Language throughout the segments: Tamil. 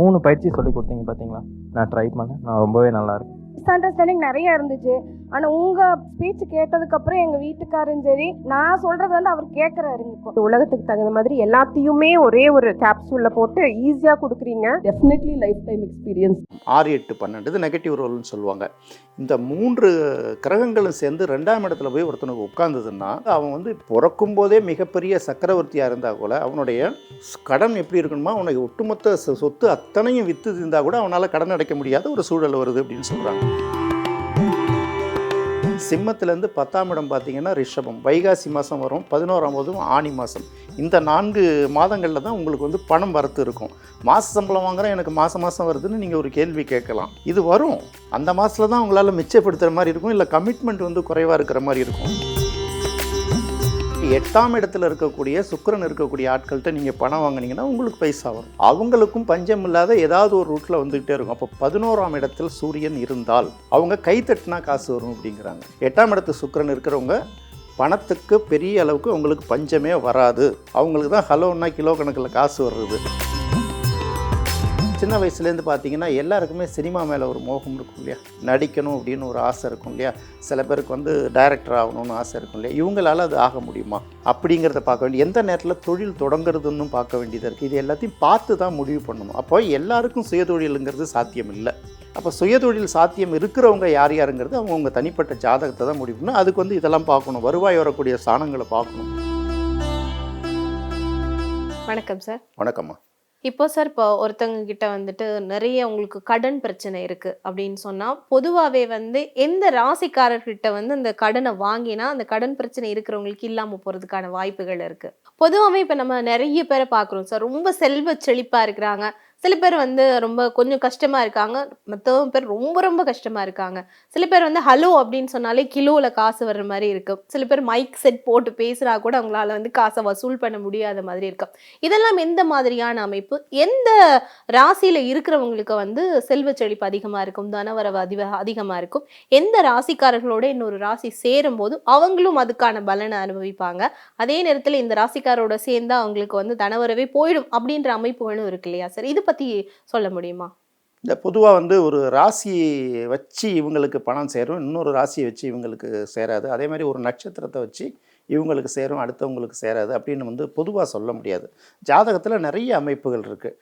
மூணு பயிற்சி சொல்லி கொடுத்தீங்க பார்த்தீங்களா நான் ட்ரை பண்ணேன். நான் ரொம்பவே நல்லா இருக்கு. மிஸ் அண்டர்ஸ்டாண்டிங் நிறைய இருந்துச்சு. ஆனால் உங்கள் ஸ்பீச் கேட்டதுக்கப்புறம் எங்கள் வீட்டுக்காரும் சரி நான் சொல்கிறது வந்து அவர் கேட்குறாருங்க இப்போ. உலகத்துக்கு தகுந்த மாதிரி எல்லாத்தையுமே ஒரே ஒரு கேப்சூல்ல போட்டு ஈஸியா கொடுக்குறீங்க. டெஃபினெட்லி லைஃப் டைம் எக்ஸ்பீரியன்ஸ் ஆறு எட்டு பன்னெண்டு இது நெகட்டிவ் ரோல்னு சொல்லுவாங்க. இந்த மூன்று கிரகங்களும் சேர்ந்து ரெண்டாம் இடத்துல போய் ஒருத்தனுக்கு உட்கார்ந்ததுன்னா அவன் வந்து பிறக்கும் போதே மிகப்பெரிய சக்கரவர்த்தியாக இருந்தால் கூட அவனுடைய கடன் எப்படி இருக்கணுமா அவனுக்கு ஒட்டுமொத்த சொ- சொத்து அத்தனையும் விற்று இருந்தால் கூட அவனால் கடன் அடைக்க முடியாத ஒரு சூழல் வருது அப்படின்னு சொல்கிறாங்க சிம்மத்திலேருந்து பத்தாம் இடம் பார்த்தீங்கன்னா ரிஷபம். வைகாசி மாதம் வரும் பதினோராம் போதும் ஆனி மாதம் இந்த நான்கு மாதங்களில் தான் உங்களுக்கு வந்து பணம் வரத்து இருக்கும். மாத சம்பளம் வாங்குறேன் எனக்கு மாதம் மாதம் வருதுன்னு நீங்கள் ஒரு கேள்வி கேட்கலாம். இது வரும். அந்த மாதத்தில் தான் உங்களால் மிச்சப்படுத்துகிற மாதிரி இருக்கும் இல்லை கமிட்மெண்ட் வந்து குறைவாக இருக்கிற மாதிரி இருக்கும்? எட்டாம் இடத்துல இருக்கக்கூடிய சுக்கரன் இருக்கக்கூடிய ஆட்கள்கிட்ட நீங்கள் பணம் வாங்குனீங்கன்னா உங்களுக்கு பைசா வரும். அவங்களுக்கும் பஞ்சம் இல்லாத ஏதாவது ஒரு ரூட்டில் வந்துகிட்டே இருக்கும். அப்போ பதினோராம் இடத்தில் சூரியன் இருந்தால் அவங்க கை தட்டினா காசு வரும் அப்படிங்கிறாங்க. எட்டாம் இடத்து சுக்கரன் இருக்கிறவங்க பணத்துக்கு பெரிய அளவுக்கு உங்களுக்கு பஞ்சமே வராது. அவங்களுக்கு தான் ஹலோன்னா கிலோ கணக்கில் காசு வர்றது. சின்ன வயசுலேருந்து பார்த்தீங்கன்னா எல்லாருக்குமே சினிமா மேலே ஒரு மோகம் இருக்கும் இல்லையா? நடிக்கணும் அப்படின்னு ஒரு ஆசை இருக்கும் இல்லையா? சில பேருக்கு வந்து டைரக்டர் ஆகணும்னு ஆசை இருக்கும் இல்லையா? இவங்களால அது ஆக முடியுமா? அப்படிங்கிறத பார்க்க வேண்டிய எந்த நேரத்தில் தொழில் தொடங்குறதுன்னு பார்க்க வேண்டியதாக இருக்குது இது எல்லாத்தையும் பார்த்து தான் முடிவு பண்ணணும். அப்போ எல்லாருக்கும் சுயதொழிலுங்கிறது சாத்தியம் இல்லை. அப்போ சுயதொழில் சாத்தியம் இருக்கிறவங்க யார் யாருங்கிறது அவங்கவுங்க தனிப்பட்ட ஜாதகத்தை தான் முடிவு பண்ணணும். அதுக்கு வந்து இதெல்லாம் பார்க்கணும். வருவாய் வரக்கூடிய ஸ்தானங்களை பார்க்கணும். வணக்கம் சார். வணக்கம்மா. இப்போ சார் இப்போ ஒருத்தவங்க கிட்ட வந்துட்டு நிறைய உங்களுக்கு கடன் பிரச்சனை இருக்கு அப்படின்னு சொன்னா பொதுவாகவே வந்து எந்த ராசிக்காரர்கிட்ட வந்து அந்த கடனை வாங்கினா அந்த கடன் பிரச்சனை இருக்கிறவங்களுக்கு இல்லாம போறதுக்கான வாய்ப்புகள் இருக்கு. பொதுவாகவே இப்போ நம்ம நிறைய பேரை பார்க்குறோம் சார். ரொம்ப செல்வ செழிப்பா இருக்கிறாங்க. சில பேர் வந்து ரொம்ப கொஞ்சம் கஷ்டமாக இருக்காங்க. மற்றவங்க பேர் ரொம்ப ரொம்ப கஷ்டமாக இருக்காங்க. சில பேர் வந்து ஹலோ அப்படின்னு சொன்னாலே கிலோவில் காசு வர்ற மாதிரி இருக்கும். சில பேர் மைக் செட் போட்டு பேசுனா கூட அவங்களால வந்து காசை வசூல் பண்ண முடியாத மாதிரி இருக்கும். இதெல்லாம் எந்த மாதிரியான அமைப்பு? எந்த ராசியில் இருக்கிறவங்களுக்கு வந்து செல்வ செழிப்பு அதிகமாக இருக்கும்? தனவரவு அதிக அதிகமாக இருக்கும்? எந்த ராசிக்காரர்களோட இன்னொரு ராசி சேரும்போது அவங்களும் அதுக்கான பலனை அனுபவிப்பாங்க. அதே நேரத்தில் இந்த ராசிக்காரோட சேர்ந்தா அவங்களுக்கு வந்து தனவரவே போயிடும் அப்படின்ற அமைப்புகளும் இருக்கு இல்லையா சார்? இது பற்றி பற்றி சொல்ல முடியுமா? இந்த பொதுவாக வந்து ஒரு ராசியை வச்சு இவங்களுக்கு பணம் சேரும் இன்னொரு ராசியை வச்சு இவங்களுக்கு சேராது. அதே மாதிரி ஒரு நட்சத்திரத்தை வச்சு இவங்களுக்கு சேரும் அடுத்தவங்களுக்கு சேராது அப்படின்னு வந்து பொதுவாக சொல்ல முடியாது. ஜாதகத்தில் நிறைய அமைப்புகள் இருக்குது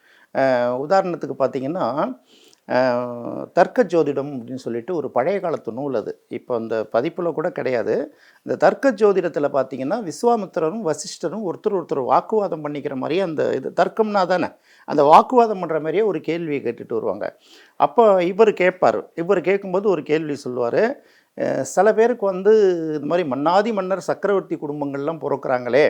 உதாரணத்துக்கு பார்த்தீங்கன்னா தர்க்க ஜோதிடம் அப்படின்னு சொல்லிட்டு ஒரு பழைய காலத்து நூல் அது. இப்போ அந்த பதிப்பில் கூட கிடையாது. இந்த தர்க்க ஜோதிடத்தில் பார்த்தீங்கன்னா விஸ்வாமித்திரரும் வசிஷ்டரும் ஒருத்தர் ஒருத்தர் வாக்குவாதம் பண்ணிக்கிற மாதிரியே அந்த இது தர்க்கம்னா தானே? அந்த வாக்குவாதம் பண்ணுற மாதிரியே ஒரு கேள்வியை கேட்டுட்டு வருவாங்க. அப்போ இவர் கேட்பார் இவர் கேட்கும்போது ஒரு கேள்வி சொல்லுவார். சில பேருக்கு வந்து இந்த மாதிரி மன்னாதி மன்னர் சக்கரவர்த்தி குடும்பங்கள்லாம் பிறக்கிறாங்களே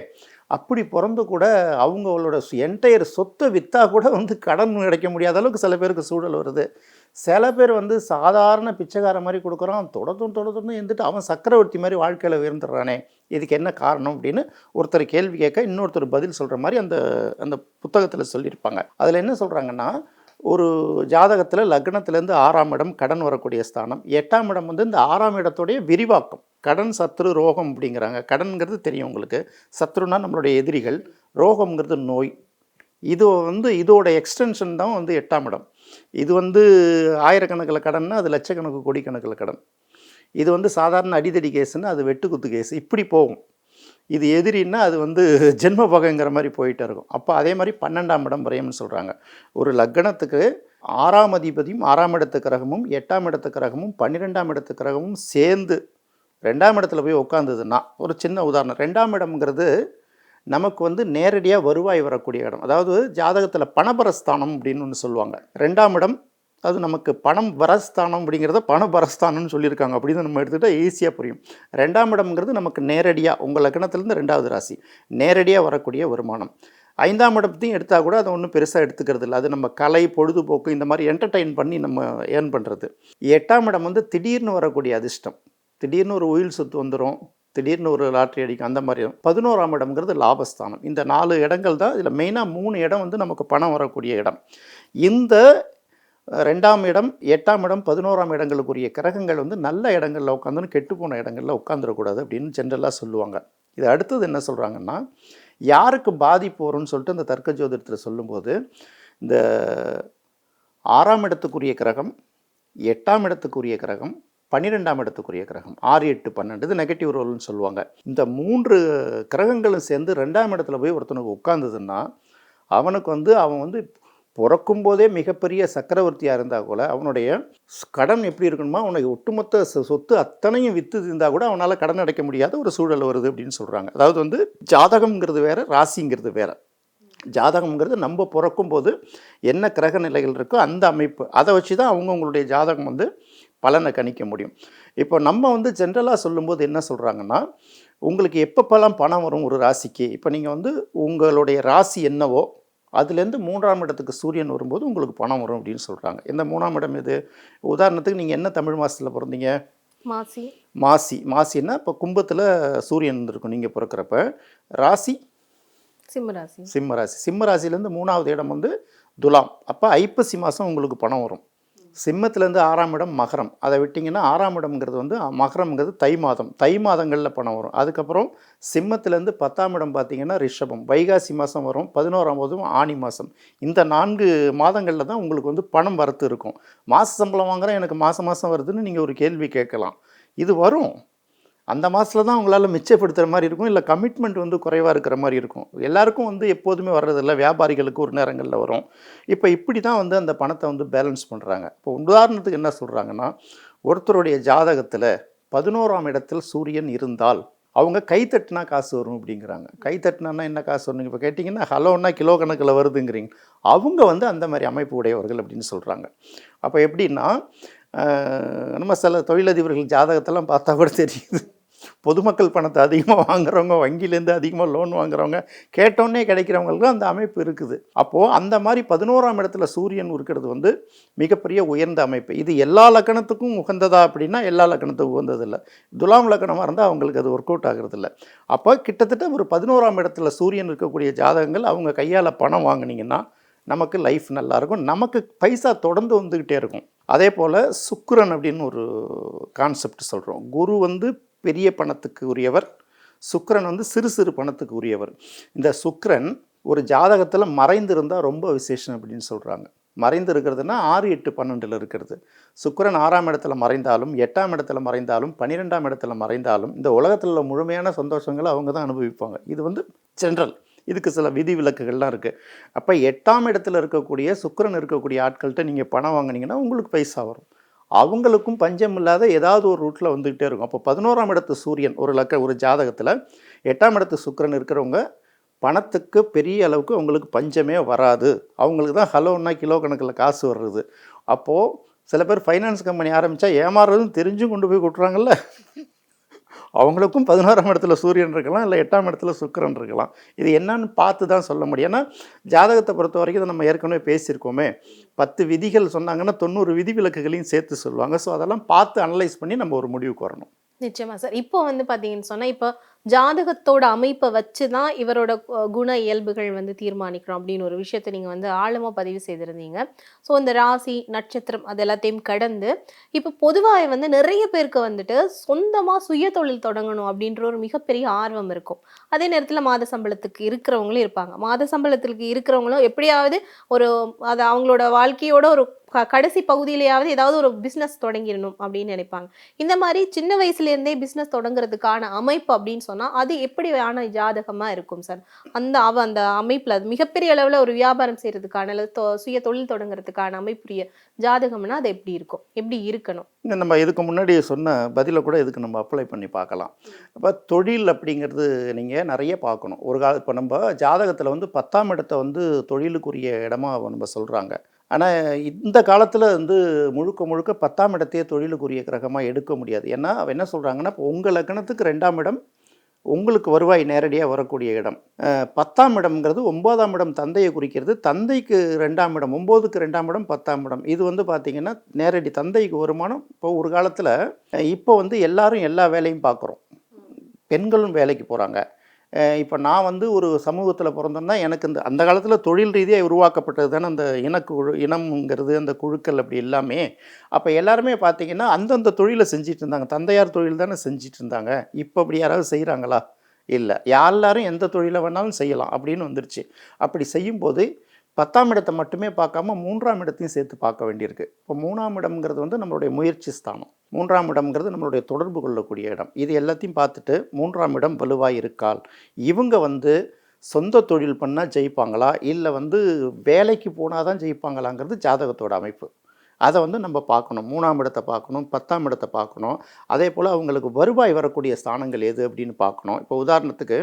அப்படி பிறந்து கூட அவங்களோட என்டையர் சொத்தை விற்றா கூட வந்து கடன் கிடைக்க முடியாத அளவுக்கு சில பேருக்கு சூழல் வருது. சில பேர் வந்து சாதாரண பிச்சைக்கார மாதிரி கொடுக்குறான் தொடர்ந்து தொடர்ந்து இருந்துட்டு அவன் சக்கரவர்த்தி மாதிரி வாழ்க்கையில் உயர்ந்துடுறானே இதுக்கு என்ன காரணம் அப்படின்னு ஒருத்தர் கேள்வி கேட்க இன்னொருத்தர் பதில் சொல்கிற மாதிரி அந்த அந்த புத்தகத்தில் சொல்லியிருப்பாங்க. அதில் என்ன சொல்கிறாங்கன்னா ஒரு ஜாதகத்தில் லக்னத்திலேருந்து ஆறாம் இடம் கடன் வரக்கூடிய ஸ்தானம். எட்டாம் இடம் வந்து இந்த ஆறாம் இடத்துடைய விரிவாக்கம். கடன் சத்ரு ரோகம் அப்படிங்கிறாங்க. கடன்கிறது தெரியும் உங்களுக்கு. சத்ருனா நம்மளுடைய எதிரிகள். ரோகம்ங்கிறது நோய். இது வந்து இதோட எக்ஸ்டென்ஷன் தான் வந்து எட்டாம் இடம். இது வந்து ஆயிரக்கணக்கில் கடன்னா அது லட்சக்கணக்கு கோடிக்கணக்கில் கடன். இது வந்து சாதாரண அடிதடி கேஸுன்னா அது வெட்டுக்குத்து கேஸ் இப்படி போகும். இது எதிரின்னா அது வந்து ஜென்ம பகைங்கிற மாதிரி போயிட்டே இருக்கும். அப்போ அதே மாதிரி பன்னெண்டாம் இடம் விரயம்னு சொல்கிறாங்க ஒரு லக்னத்துக்கு ஆறாம் அதிபதியும் ஆறாம் இடத்து கிரகமும் எட்டாம் இடத்து கிரகமும் பன்னிரெண்டாம் இடத்து கிரகமும் சேர்ந்து ரெண்டாம் இடத்துல போய் உட்காந்ததுன்னா ஒரு சின்ன உதாரணம். ரெண்டாம் இடம்ங்கிறது நமக்கு வந்து நேரடியாக வருவாய் வரக்கூடிய இடம். அதாவது ஜாதகத்தில் பணபரஸ்தானம் அப்படின்னு ஒன்று சொல்லுவாங்க. ரெண்டாம் இடம் அது நமக்கு பணம் வரஸ்தானம் அப்படிங்கிறத பணபரஸ்தானம்னு சொல்லியிருக்காங்க. அப்படின்னு நம்ம எடுத்துக்கிட்டால் ஈஸியாக புரியும். ரெண்டாம் இடம்ங்கிறது நமக்கு நேரடியாக உங்கள் லக்னத்துலேருந்து ரெண்டாவது ராசி நேரடியாக வரக்கூடிய வருமானம். ஐந்தாம் இடத்தையும் எடுத்தால் கூட அதை ஒன்றும் பெருசாக எடுத்துக்கிறது இல்லை. அது நம்ம கலை பொழுதுபோக்கு இந்த மாதிரி என்டர்டெயின் பண்ணி நம்ம ஏர்ன் பண்ணுறது எட்டாம் இடம் வந்து திடீர்னு வரக்கூடிய அதிர்ஷ்டம். திடீர்னு ஒரு உயில் சொத்து வந்துடும் திடீர்னு ஒரு லாட்ரி அடிக்கும் அந்த மாதிரி பதினோராம் இடம்ங்கிறது லாபஸ்தானம். இந்த நாலு இடங்கள் தான் இதில் மெயினாக மூணு இடம் வந்து நமக்கு பணம் வரக்கூடிய இடம். இந்த ரெண்டாம் இடம் எட்டாம் இடம் பதினோராம் இடங்களுக்குரிய கிரகங்கள் வந்து நல்ல இடங்களில் உட்காந்துன்னு கெட்டு போன இடங்களில் உட்காந்துடக்கூடாது அப்படின்னு ஜென்ரலாக சொல்லுவாங்க. இது அடுத்தது என்ன சொல்கிறாங்கன்னா யாருக்கு பாதிப்பு வரும்னு சொல்லிட்டு இந்த தர்க்க ஜோதிடத்தில் சொல்லும்போது இந்த ஆறாம் இடத்துக்குரிய கிரகம் எட்டாம் இடத்துக்குரிய கிரகம் பன்னிரெண்டாம் இடத்துக்குரிய கிரகம் ஆறு எட்டு பன்னெண்டு இது நெகட்டிவ் ரோல்னு சொல்லுவாங்க. இந்த மூன்று கிரகங்களும் சேர்ந்து ரெண்டாம் இடத்துல போய் ஒருத்தனுக்கு உட்காந்துதுன்னா அவனுக்கு வந்து அவன் வந்து பிறக்கும் போதே மிகப்பெரிய சக்கரவர்த்தியாக இருந்தால் கூட அவனுடைய கடன் எப்படி இருக்கணுமா? அவனுக்கு ஒட்டுமொத்த சொத்து அத்தனையும் விற்று இருந்தால் கூட அவனால் கடன் அடைக்க முடியாத ஒரு சூழல் வருது அப்படின்னு சொல்கிறாங்க அதாவது வந்து ஜாதகம்ங்கிறது வேறு ராசிங்கிறது வேறு. ஜாதகம்ங்கிறது நம்ம பிறக்கும் போது என்ன கிரக நிலைகள் இருக்கோ அந்த அமைப்பு அதை வச்சு தான் அவங்கவுங்களுடைய ஜாதகம் வந்து பலனை கணிக்க முடியும். இப்போ நம்ம வந்து ஜென்ரலாக சொல்லும்போது என்ன சொல்கிறாங்கன்னா உங்களுக்கு எப்பப்பெல்லாம் பணம் வரும் ஒரு ராசிக்கு? இப்போ நீங்கள் வந்து உங்களுடைய ராசி என்னவோ அதுலேருந்து மூன்றாம் இடத்துக்கு சூரியன் வரும்போது உங்களுக்கு பணம் வரும் அப்படின்னு சொல்கிறாங்க இந்த மூணாம் இடம் எது? உதாரணத்துக்கு நீங்கள் என்ன தமிழ் மாதத்தில் பிறந்தீங்க? மாசி. மாசி. மாசின்னா இப்போ கும்பத்தில் சூரியன் இருந்திருக்கும் நீங்கள் பிறக்கிறப்ப. ராசி? சிம்மராசி சிம்ம ராசி. சிம்ம ராசிலேருந்து மூணாவது இடம் வந்து துலாம். அப்போ ஐப்பசி மாதம் உங்களுக்கு பணம் வரும். சிம்மத்துலேருந்து ஆறாம் இடம் மகரம். அதை விட்டிங்கன்னா ஆறாம் இடம்ங்கிறது வந்து மகரம்ங்கிறது தை மாதம். தை மாதங்களில் பணம் வரும். அதுக்கப்புறம் சிம்மத்துலேருந்து பத்தாம் இடம் பார்த்தீங்கன்னா ரிஷபம். வைகாசி மாதம் வரும் பதினோராம் போதும் ஆனி மாதம் இந்த நான்கு மாதங்களில் தான் உங்களுக்கு வந்து பணம் வரத்து இருக்கும். மாத சம்பளம் வாங்குகிறேன் எனக்கு மாதம் மாதம் வருதுன்னு நீங்கள் ஒரு கேள்வி கேட்கலாம். இது வரும். அந்த மாதத்தில் தான் உங்களால் மிச்சப்படுத்துகிற மாதிரி இருக்கும் இல்லை கமிட்மெண்ட் வந்து குறைவாக இருக்கிற மாதிரி இருக்கும். எல்லாருக்கும் வந்து எப்போதுமே வர்றதில்ல வியாபாரிகளுக்கு ஒரு நேரங்களில் வரும். இப்போ இப்படி தான் வந்து அந்த பணத்தை வந்து பேலன்ஸ் பண்ணுறாங்க இப்போ உதாரணத்துக்கு என்ன சொல்கிறாங்கன்னா ஒருத்தருடைய ஜாதகத்தில் பதினோராம் இடத்தில் சூரியன் இருந்தால் அவங்க கைத்தட்டினா காசு வரும் அப்படிங்கிறாங்க. கை என்ன காசு வரும்? இப்போ கேட்டிங்கன்னா ஹலோன்னா கிலோ கணக்கில் வருதுங்கிறீங்க. அவங்க வந்து அந்த மாதிரி அமைப்பு உடையவர்கள் அப்படின்னு சொல்கிறாங்க அப்போ எப்படின்னா நம்ம சில தொழிலதிபர்கள் ஜாதகத்தெல்லாம் பார்த்தா கூட தெரியுது. பொதுமக்கள் பணத்தை அதிகமாக வாங்குறவங்க வங்கியிலேருந்து அதிகமாக லோன் வாங்குறவங்க கேட்டோன்னே கிடைக்கிறவங்களுக்கு அந்த அமைப்பு இருக்குது. அப்போது அந்த மாதிரி பதினோராம் இடத்துல சூரியன் இருக்கிறது வந்து மிகப்பெரிய உயர்ந்த அமைப்பு. இது எல்லா லக்கணத்துக்கும் உகந்ததா அப்படின்னா எல்லா லக்கணத்துக்கும் உகந்ததில்லை. துலாம் லக்கணமாக இருந்தால் அவங்களுக்கு அது ஒர்க் அவுட் ஆகிறதில்ல. அப்போ கிட்டத்தட்ட ஒரு பதினோராம் இடத்துல சூரியன் இருக்கக்கூடிய ஜாதகங்கள் அவங்க கையால் பணம் வாங்குனீங்கன்னா நமக்கு லைஃப் நல்லாயிருக்கும் நமக்கு பைசா தொடர்ந்து வந்துக்கிட்டே இருக்கும். அதே போல் சுக்கரன் அப்படின்னு ஒரு கான்செப்ட் சொல்கிறோம் குரு வந்து பெரிய பணத்துக்கு உரியவர் சுக்கரன் வந்து சிறு சிறு பணத்துக்கு உரியவர். இந்த சுக்கரன் ஒரு ஜாதகத்தில் மறைந்திருந்தால் ரொம்ப விசேஷம் அப்படின்னு சொல்கிறாங்க மறைந்து இருக்கிறதுனா ஆறு எட்டு பன்னெண்டில் இருக்கிறது. சுக்கிரன் ஆறாம் இடத்துல மறைந்தாலும் எட்டாம் இடத்துல மறைந்தாலும் பன்னிரெண்டாம் இடத்துல மறைந்தாலும் இந்த உலகத்தில் உள்ள முழுமையான சந்தோஷங்களை அவங்க தான் அனுபவிப்பாங்க. இது வந்து ஜென்ரல் இதுக்கு சில விதி விலக்குகள்லாம் இருக்குது அப்போ எட்டாம் இடத்துல இருக்கக்கூடிய சுக்கரன் இருக்கக்கூடிய ஆட்கள்கிட்ட நீங்கள் பணம் வாங்குனீங்கன்னா உங்களுக்கு பைசா வரும். அவங்களுக்கும் பஞ்சம் இல்லாத ஏதாவது ஒரு ரூட்டில் வந்துக்கிட்டே இருக்கும். அப்போ பதினோராம் இடத்து சூரியன் ஒரு லக்க ஒரு ஜாதகத்தில் எட்டாம் இடத்து சுக்கரன் இருக்கிறவங்க பணத்துக்கு பெரிய அளவுக்கு அவங்களுக்கு பஞ்சமே வராது. அவங்களுக்கு தான் ஹலோன்னா கிலோ கணக்கில் காசு வர்றது. அப்போது சில பேர் ஃபைனான்ஸ் கம்பெனி ஆரம்பித்தா ஏமாறுறதும் தெரிஞ்சும் கொண்டு போய் கொட்டுறாங்கல்ல? அவங்களுக்கும் பதினோராம் இடத்துல சூரியன் இருக்கலாம் இல்லை எட்டாம் இடத்துல சுக்கிரன் இருக்கலாம். இது என்னன்னு பார்த்து தான் சொல்ல முடியும். ஏன்னா ஜாதகத்தை பொறுத்த வரைக்கும் இதை நம்ம ஏற்கனவே பேசியிருக்கோமே. பத்து விதிகள் சொன்னாங்கன்னா தொண்ணூறு விதிவிலக்குகளையும் சேர்த்து சொல்லுவாங்க. ஸோ அதெல்லாம் பார்த்து அனலைஸ் பண்ணி நம்ம ஒரு முடிவுக்கு வரணும். நிச்சயமா சார். இப்போ வந்து பார்த்தீங்கன்னு சொன்னால் இப்போ ஜாதகத்தோட அமைப்பை வச்சு தான் இவரோட குண இயல்புகள் வந்து தீர்மானிக்கிறோம் அப்படின்னு ஒரு விஷயத்தை நீங்கள் வந்து ஆழமாக பதிவு செய்திருந்தீங்க. ஸோ இந்த ராசி நட்சத்திரம் அது எல்லாத்தையும் கடந்து இப்போ பொதுவாக வந்து நிறைய பேருக்கு வந்துட்டு சொந்தமாக சுய தொழில் தொடங்கணும் அப்படின்ற ஒரு மிகப்பெரிய ஆர்வம் இருக்கும். அதே நேரத்தில் மாத சம்பளத்துக்கு இருக்கிறவங்களும் இருப்பாங்க. மாத சம்பளத்துக்கு இருக்கிறவங்களும் எப்படியாவது ஒரு அது அவங்களோட வாழ்க்கையோட ஒரு க- கடைசி பகுதியிலேயாவது ஏதாவது ஒரு பிஸ்னஸ் தொடங்கிடணும் அப்படின்னு நினைப்பாங்க. இந்த மாதிரி சின்ன வயசுலேருந்தே பிஸ்னஸ் தொடங்குறதுக்கான அமைப்பு அப்படின்னு சொன்னால் அது எப்படியான ஜாதகமாக இருக்கும் சார் அந்த அவ அந்த அமைப்பில் அது மிகப்பெரிய அளவில் ஒரு வியாபாரம் செய்கிறதுக்கான அல்லது சுய தொழில் தொடங்குறதுக்கான அமைப்புரிய ஜாதகம்னா அது எப்படி இருக்கும்? எப்படி இருக்கணும்? இங்கே நம்ம இதுக்கு முன்னாடி சொன்ன பதிலை கூட இதுக்கு நம்ம அப்ளை பண்ணி பார்க்கலாம். இப்போ தொழில் அப்படிங்கிறது நீங்கள் நிறைய பார்க்கணும். ஒரு கால இப்போ நம்ம ஜாதகத்தில் வந்து பத்தாம் இடத்தை வந்து தொழிலுக்குரிய இடமா நம்ம சொல்கிறாங்க ஆனால் இந்த காலத்தில் வந்து முழுக்க முழுக்க பத்தாம் இடத்தையே தொழிலுக்குரிய கிரகமாக எடுக்க முடியாது. ஏன்னா அவ என்ன சொல்கிறாங்கன்னா இப்போ உங்கள் லக்னத்துக்கு ரெண்டாம் இடம் உங்களுக்கு வருவாய் நேரடியாக வரக்கூடிய இடம். பத்தாம் இடம்ங்கிறது ஒன்பதாம் இடம் தந்தையை குறிக்கிறது. தந்தைக்கு ரெண்டாம் இடம் ஒம்போதுக்கு ரெண்டாம் இடம் பத்தாம் இடம். இது வந்து பார்த்திங்கன்னா நேரடி தந்தைக்கு வருமானம் இப்போ ஒரு காலத்தில் இப்போ வந்து எல்லாரும் எல்லா வேலையும் பார்க்குறோம் பெண்களும் வேலைக்கு போகிறாங்க இப்போ நான் வந்து ஒரு சமூகத்தில் பிறந்தேன்னா எனக்கு இந்த அந்த காலத்தில் தொழில் ரீதியாக உருவாக்கப்பட்டது தானே அந்த இனக்குழு இனம்ங்கிறது அந்த குழுக்கள் அப்படி எல்லாமே. அப்போ எல்லாருமே பார்த்தீங்கன்னா அந்தந்த தொழிலை செஞ்சிட்டு இருந்தாங்க. தந்தையார் தொழில் தானே செஞ்சிட்டு இருந்தாங்க. இப்போ அப்படி யாராவது செய்கிறாங்களா இல்லை. எல்லாரும் எந்த தொழிலை வேணாலும் செய்யலாம் அப்படின்னு வந்துருச்சு. அப்படி செய்யும்போது பத்தாம் இடத்தை மட்டுமே பார்க்காம மூன்றாம் இடத்தையும் சேர்த்து பார்க்க வேண்டியிருக்கு. இப்போ மூணாம் இடம்ங்கிறது வந்து நம்மளுடைய முயற்சி ஸ்தானம். மூன்றாம் இடம்ங்கிறது நம்மளுடைய தொடர்பு கொள்ளக்கூடிய இடம். இது எல்லாத்தையும் பார்த்துட்டு மூன்றாம் இடம் வலுவாக இருக்கால். இவங்க வந்து சொந்த தொழில் பண்ணால் ஜெயிப்பாங்களா? இல்லை வந்து வேலைக்கு போனால் தான் ஜெயிப்பாங்களாங்கிறது ஜாதகத்தோட அமைப்பு. அதை வந்து நம்ம பார்க்கணும். மூணாம் இடத்தை பார்க்கணும் பத்தாம் இடத்தை பார்க்கணும். அதே போல் அவங்களுக்கு வருவாய் வரக்கூடிய ஸ்தானங்கள் எது அப்படின்னு பார்க்கணும். இப்போ உதாரணத்துக்கு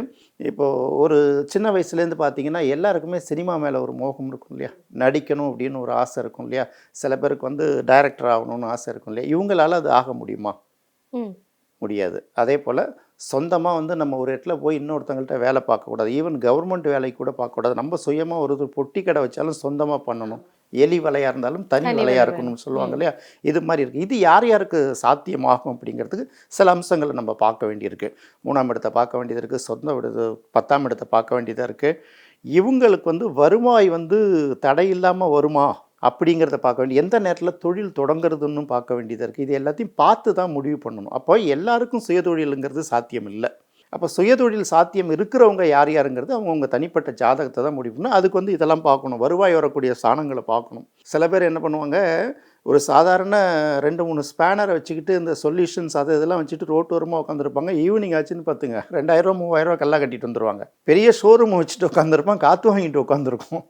இப்போ ஒரு சின்ன வயசுலேருந்து பார்த்தீங்கன்னா எல்லாருக்குமே சினிமா மேலே ஒரு மோகம் இருக்கும் இல்லையா? நடிக்கணும் அப்படின்னு ஒரு ஆசை இருக்கும் இல்லையா? சில பேருக்கு வந்து டைரக்டர் ஆகணும்னு ஆசை இருக்கும் இல்லையா? இவங்களால அது ஆக முடியுமா. முடியாது. அதே போல் சொந்தமாக வந்து நம்ம ஒரு இடத்துல போய் இன்னொருத்தங்கள்ட்ட வேலை பார்க்கக்கூடாது. ஈவன் கவர்மெண்ட் வேலைக்கு கூட பார்க்கக்கூடாது. நம்ம சுயமாக ஒரு ஒரு பொட்டி கடை வச்சாலும் சொந்தமாக பண்ணணும். எலி வலையாக இருந்தாலும் தனி வலையாக வலை. இருக்கணும்னு சொல்லுவாங்க இல்லையா? இது மாதிரி இருக்குது இது யார் யாருக்கு சாத்தியமாகும் அப்படிங்கிறதுக்கு சில அம்சங்களை நம்ம பார்க்க வேண்டியிருக்கு. மூணாம் இடத்தை பார்க்க வேண்டியது இருக்குது சொந்த இடத்து பத்தாம் இடத்தை பார்க்க வேண்டியதாக இருக்குது இவங்களுக்கு வந்து வருவாய் வந்து தடை இல்லாமல் வருமா அப்படிங்கிறத பார்க்க வேண்டிய எந்த நேரத்தில் தொழில் தொடங்குறதுன்னு பார்க்க வேண்டியதாக இருக்குது இது எல்லாத்தையும் பார்த்து தான் முடிவு பண்ணணும். அப்போ எல்லாருக்கும் சுயதொழிலுங்கிறது சாத்தியம் இல்லை அப்போ சுயதொழில் சாத்தியம் இருக்கிறவங்க யார் யாருங்கிறது அவங்கவுங்க தனிப்பட்ட ஜாதகத்தை தான் முடிவு பண்ணணும். அதுக்கு வந்து இதெல்லாம் பார்க்கணும். வருவாய் வரக்கூடிய ஸ்தானங்களை பார்க்கணும். சில பேர் என்ன பண்ணுவாங்க ஒரு சாதாரண ரெண்டு மூணு ஸ்பேனரை வச்சுக்கிட்டு இந்த சொல்யூஷன்ஸ் அது இதெல்லாம் வச்சுட்டு ரோட்டோரமாக உட்காந்துருப்பாங்க. ஈவினிங் ஆச்சுன்னு பார்த்துங்க. ரெண்டாயிரம் மூவாயிரரூவா கல்லா கட்டிட்டு வந்துருவாங்க. பெரிய ஷோரூம் வச்சுட்டு உட்காந்துருப்பான் காற்று வாங்கிட்டு உட்காந்துருக்கும்.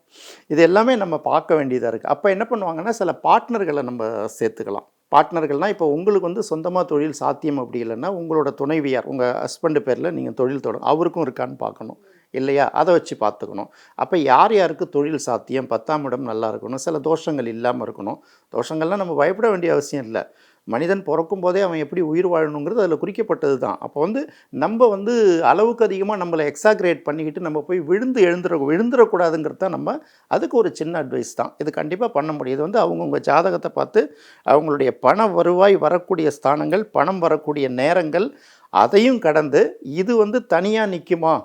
இது எல்லாமே நம்ம பார்க்க வேண்டியதாக இருக்குது அப்போ என்ன பண்ணுவாங்கன்னா சில பார்ட்னர்களை நம்ம சேர்த்துக்கலாம். பார்ட்னர்கள்னால் இப்போ உங்களுக்கு வந்து சொந்தமாக தொழில் சாத்தியம் அப்படி இல்லைன்னா உங்களோட துணைவியார் உங்கள் ஹஸ்பண்டு பேரில் நீங்கள் தொழில் தொடங்க அவருக்கும் இருக்கான்னு பார்க்கணும். இல்லையா? அதை வச்சு பார்த்துக்கணும். அப்போ யார் யாருக்கு தொழில் சாத்தியம்? பத்தாம் இடம் நல்லா இருக்கணும். சில தோஷங்கள் இல்லாமல் இருக்கணும். தோஷங்கள்லாம் நம்ம பயப்பட வேண்டிய அவசியம் இல்லை. மனிதன் பிறக்கும் போதே அவன் எப்படி உயிர் வாழணுங்கிறது அதில் குறிக்கப்பட்டது தான் அப்போ வந்து நம்ம வந்து அளவுக்கு அதிகமாக நம்மளை எக்ஸாக்ரேட் பண்ணிக்கிட்டு நம்ம போய் விழுந்து எழுந்துட விழுந்துடக்கூடாதுங்கிறது தான் நம்ம அதுக்கு ஒரு சின்ன அட்வைஸ் தான். இது கண்டிப்பாக பண்ண முடியும். இது வந்து அவங்கவுங்க ஜாதகத்தை பார்த்து அவங்களுடைய பண வருவாய் வரக்கூடிய ஸ்தானங்கள் பணம் வரக்கூடிய நேரங்கள் அதையும் கடந்து இது வந்து தனியாக நிற்குமா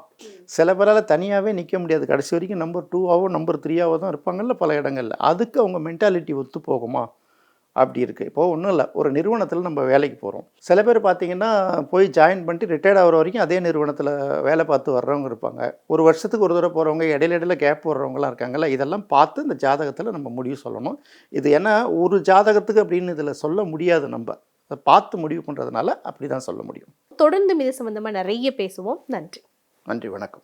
சில பேரால் தனியாகவே நிற்க முடியாது. கடைசி வரைக்கும் நம்பர் டூவாவோ நம்பர் த்ரீயாவோ தான் இருப்பாங்கல்ல பல இடங்களில். அதுக்கு அவங்க மென்டாலிட்டி ஒத்து போகுமா? அப்படி இருக்குது இப்போது ஒன்றும் இல்லை. ஒரு நிறுவனத்தில் நம்ம வேலைக்கு போகிறோம் சில பேர் பார்த்தீங்கன்னா போய் ஜாயின் பண்ணிட்டு ரிட்டையர்ட் ஆகிற வரைக்கும் அதே நிறுவனத்தில் வேலை பார்த்து வர்றவங்க இருப்பாங்க. ஒரு வருஷத்துக்கு ஒரு தடவை போகிறவங்க இடையில இடையில கேப் போடுறவங்களாம் இருக்காங்கல்ல இதெல்லாம் பார்த்து இந்த ஜாதகத்தில் நம்ம முடிவு சொல்லணும். இது ஏன்னா ஒரு ஜாதகத்துக்கு அப்படின்னு இதில் சொல்ல முடியாது நம்ம. அதை பார்த்து முடிவு பண்ணுறதுனால அப்படி தான் சொல்ல முடியும். தொடர்ந்து இது சம்பந்தமா நிறைய பேசுவோம். நன்றி. நன்றி. வணக்கம்.